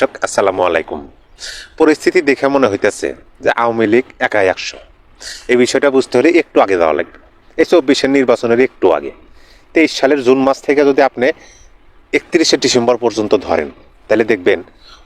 দর্শক, আসসালামু আলাইকুম। পরিস্থিতি দেখে মনে হইতেছে যে আওয়ামী লীগ একাই একশো। এই বিষয়টা বুঝতে হলে একটু আগে যাওয়া লাগবে। এই চব্বিশের নির্বাচনের একটু আগে। তেইশ সালের জুন মাস থেকে যদি আপনি একত্রিশে ডিসেম্বর পর্যন্ত ধরেন, তাহলে দেখবেন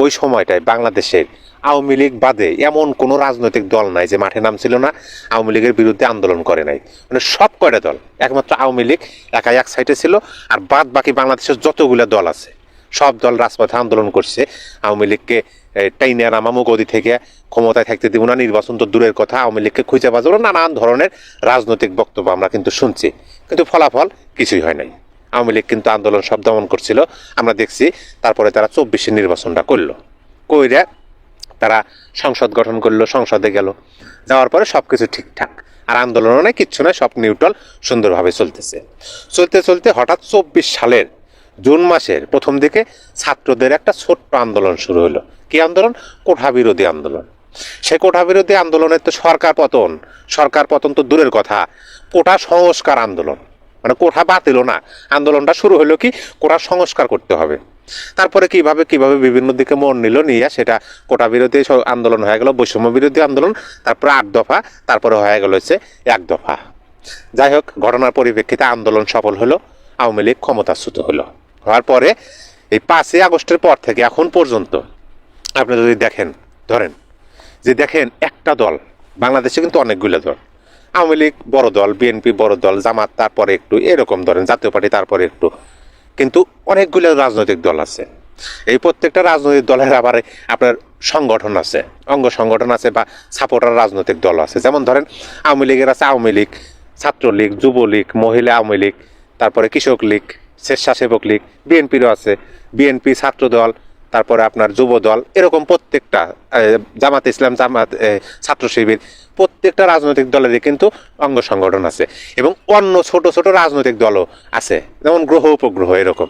ওই সময়টায় বাংলাদেশের আওয়ামী লীগ বাদে এমন কোনো রাজনৈতিক দল নাই যে মাঠে নামছিল না, আওয়ামী লীগের বিরুদ্ধে আন্দোলন করে নাই। মানে সব কয়টা দল, একমাত্র আওয়ামী লীগ একাই এক সাইডে ছিল, আর বাদ বাকি বাংলাদেশের যতগুলো দল আছে সব দল রাজপথে আন্দোলন করছে। আওয়ামী লীগকে টাইনে নামামু গদি থেকে ক্ষমতায় থাকতে দিব না, নির্বাচন তো দূরের কথা, আওয়ামী লীগকে খুঁজে বাজাবো নানান ধরনের রাজনৈতিক বক্তব্য আমরা কিন্তু শুনছি। কিন্তু ফলাফল কিছুই হয় নাই। আওয়ামী লীগ কিন্তু আন্দোলন সব দমন করছিল। আমরা দেখছি তারপরে তারা চব্বিশে নির্বাচনটা করল। কইরা তারা সংসদ গঠন করল, সংসদে গেল। যাওয়ার পরে সব কিছু ঠিকঠাক। আর আন্দোলনও নাই, কিচ্ছু নয় সব নিউট্রাল সুন্দরভাবে চলতেছে। চলতে চলতে হঠাৎ চব্বিশ সালের জুন মাসের প্রথম দিকে ছাত্রদের একটা ছোট্ট আন্দোলন শুরু হলো। কি আন্দোলন? কোঠা বিরোধী আন্দোলন। সে কোঠা বিরোধী আন্দোলনের তো সরকার পতন। সরকার পতন তো দূরের কথা। কোটা সংস্কার আন্দোলন। মানে কোঠা বাতিল না। আন্দোলনটা শুরু হলো কি? কোঠা সংস্কার করতে হবে। তারপরে কীভাবে কীভাবে বিভিন্ন দিকে মন নিল নিয়ে সেটা কোটা বিরোধী আন্দোলন হয়ে গেল, বৈষম্য বিরোধী আন্দোলন, তারপরে আট দফা, তারপরে হয়ে গেল হচ্ছে এক দফা। যাই হোক, ঘটনার পরিপ্রেক্ষিতে আন্দোলন সফল হলো, আওয়ামী লীগ ক্ষমতাচ্যুত হলো। হওয়ার পরে এই পাঁচই আগস্টের পর থেকে, এখন পর্যন্ত, আপনি যদি দেখেন, ধরেন যে দেখেন একটা দল, বাংলাদেশে কিন্তু অনেকগুলো দল, আওয়ামী লীগ বড় দল, বিএনপি বড় দল, জামাত, তারপরে একটু এরকম ধরেন, জাতীয় পার্টি, তারপরে একটু, কিন্তু অনেকগুলো রাজনৈতিক দল আছে। এই প্রত্যেকটা রাজনৈতিক দলের আবার আপনার সংগঠন আছে, অঙ্গ সংগঠন আছে বা সাপোর্টার রাজনৈতিক দল আছে। যেমন ধরেন আওয়ামী লীগের আছে আওয়ামী লীগ, ছাত্রলীগ, যুবলীগ, মহিলা আওয়ামী লীগ, তারপরে কৃষক লীগ স্বেচ্ছাসেবক লীগ, বিএনপিরও আছে। বিএনপি ছাত্র দল, তারপরে আপনার যুব দল, এরকম প্রত্যেকটা জামাত ইসলাম, জামাত ছাত্র শিবির, প্রত্যেকটা রাজনৈতিক দলেরই কিন্তু অঙ্গ সংগঠন আছে এবং অন্য ছোট ছোট রাজনৈতিক দলও আছে। যেমন গ্রহ, উপগ্রহ, এরকম।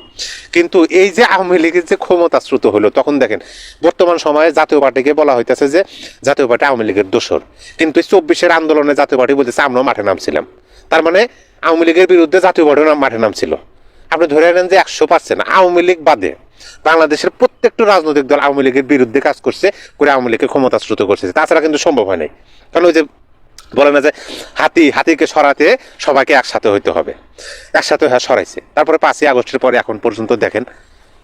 কিন্তু এই যে আওয়ামী লীগের যে ক্ষমতাশ্রুত হলো, তখন দেখেন, বর্তমান সময়ে জাতীয় পার্টিকে বলা হইতেছে যে, জাতীয় পার্টি আওয়ামী লীগের দোসর কিন্তু চব্বিশের আন্দোলনে জাতীয় পার্টি বলতেছে আমরাও মাঠে নামছিলাম। তার মানে আওয়ামী লীগের বিরুদ্ধে জাতীয় পার্টিও মাঠে নামছিল। আপনি ধরে নেন যে একশো পার্সেন্ট আওয়ামী লীগ বাদে বাংলাদেশের প্রত্যেকটা রাজনৈতিক দল আওয়ামী লীগের বিরুদ্ধে কাজ করছে, করে আওয়ামী লীগকে ক্ষমতাশ্রুত করছে। তাছাড়া কিন্তু সম্ভব হয় নাই। কারণ ওই যে বলে না যে হাতি, হাতিকে সরাতে সবাইকে একসাথে হইতে হবে। একসাথে হ্যাঁ সরাইছে। তারপরে পাঁচই আগস্টের পরে এখন পর্যন্ত দেখেন,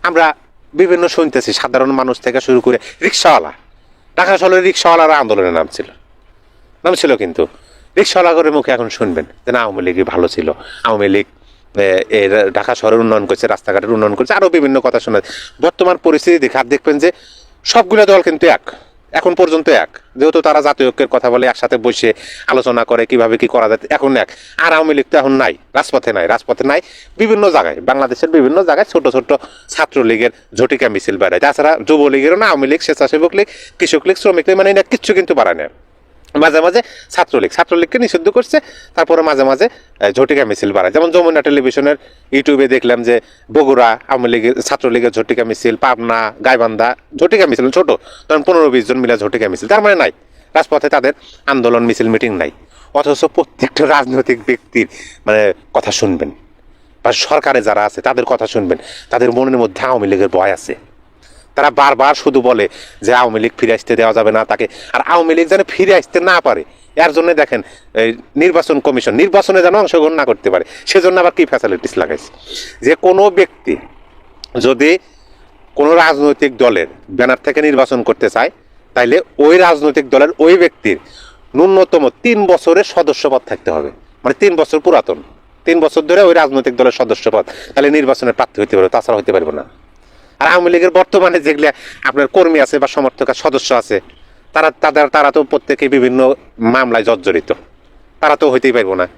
আমরা বিভিন্ন শুনতেছি, সাধারণ মানুষ থেকে শুরু করে রিক্সাওয়ালা। ঢাকা শহরের রিক্সাওয়ালারা আন্দোলনে নামছিল। নামছিল কিন্তু। রিক্সাওয়ালা করে মুখে এখন শুনবেন যে না, আওয়ামী লীগই ভালো ছিল। আওয়ামী লীগ ঢাকা শহরের উন্নয়ন করছে, রাস্তাঘাটের উন্নয়ন করছে আরও বিভিন্ন কথা শোনা বর্তমান পরিস্থিতি দেখে আর দেখবেন যে সবগুলো দল কিন্তু এক, এখন পর্যন্ত এক। যেহেতু তারা জাতীয় ঐক্যের কথা বলে, একসাথে বসে আলোচনা করে কীভাবে কি করা যায়, এখন এক। আর আওয়ামী লীগ তো এখন নাই, রাজপথে নাই রাজপথে নাই বিভিন্ন জায়গায়, বাংলাদেশের বিভিন্ন জায়গায় ছোট ছোট ছাত্রলীগের ঝটিকা মিছিল বেড়ায়। তাছাড়া যুবলীগেরও না, আওয়ামী লীগ, স্বেচ্ছাসেবক লীগ, কৃষক লীগ, শ্রমিক লীগ মানে এটা কিচ্ছু কিন্তু বাড়ায় না মাঝে মাঝে ছাত্রলীগ। ছাত্রলীগকে নিষিদ্ধ করছে, তারপরে মাঝে মাঝে ঝটিকা মিছিল বাড়ায়। যেমন যমুনা টেলিভিশনের ইউটিউবে দেখলাম যে বগুড়া আওয়ামী লীগের, ছাত্রলীগের ঝটিকা মিছিল, পাবনা, গাইবান্ধা, ঝটিকা মিছিল ছোট, তখন পনেরো বিশ জন মিলে ঝটিকা মিছিল। তার মানে নাই, রাজপথে তাদের আন্দোলন মিছিল মিটিং নাই। অথচ প্রত্যেকটা রাজনৈতিক ব্যক্তির মানে কথা শুনবেন। বা সরকারে যারা আছে, তাদের কথা শুনবেন। তাদের মনের মধ্যে আওয়ামী লীগের ভয় আছে। তারা বারবার শুধু বলে যে আওয়ামী লীগ ফিরে আসতে দেওয়া যাবে না তাকে। আর আওয়ামী লীগ যেন ফিরে আসতে না পারে, এর জন্য দেখেন নির্বাচন কমিশন, নির্বাচনে যেন অংশগ্রহণ না করতে পারে, সেজন্য আবার কী ফ্যাসিলিটিস লাগাইছে? যে কোনো ব্যক্তি যদি কোনো রাজনৈতিক দলের ব্যানার থেকে নির্বাচন করতে চায়, তাইলে ওই রাজনৈতিক দলের ওই ব্যক্তির ন্যূনতম তিন বছরের সদস্যপদ থাকতে হবে। মানে তিন বছর পুরাতন। তিন বছর ধরে ওই রাজনৈতিক দলের সদস্যপদ তাহলে নির্বাচনের প্রার্থী হতে পারবে তাছাড়া হতে পারবে না। আর আওয়ামী লীগের বর্তমানে যেগুলো আপনার কর্মী আছে বা সমর্থক সদস্য আছে, তারা, তাদের, তারা তো প্রত্যেকে বিভিন্ন মামলায় জর্জরিত। তারা তো হইতেই পারব না।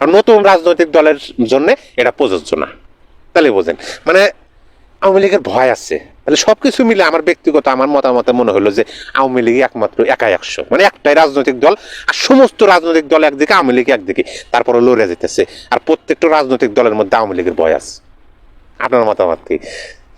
আর নতুন রাজনৈতিক দলের জন্য এটা প্রযোজ্য না। তাহলে বোঝেন মানে আওয়ামী লীগের ভয় আছে। তাহলে সব কিছু মিলে আমার ব্যক্তিগত, আমার মতামতে মনে হলো যে আওয়ামী লীগ একমাত্র একা একশো। মানে একটাই রাজনৈতিক দল আর সমস্ত রাজনৈতিক দল একদিকে, আওয়ামী লীগ একদিকে। তারপরে লড়ে যেতেছে। আর প্রত্যেকটা রাজনৈতিক দলের মধ্যে আওয়ামী লীগের ভয় আছে। আপনার মতামত কি?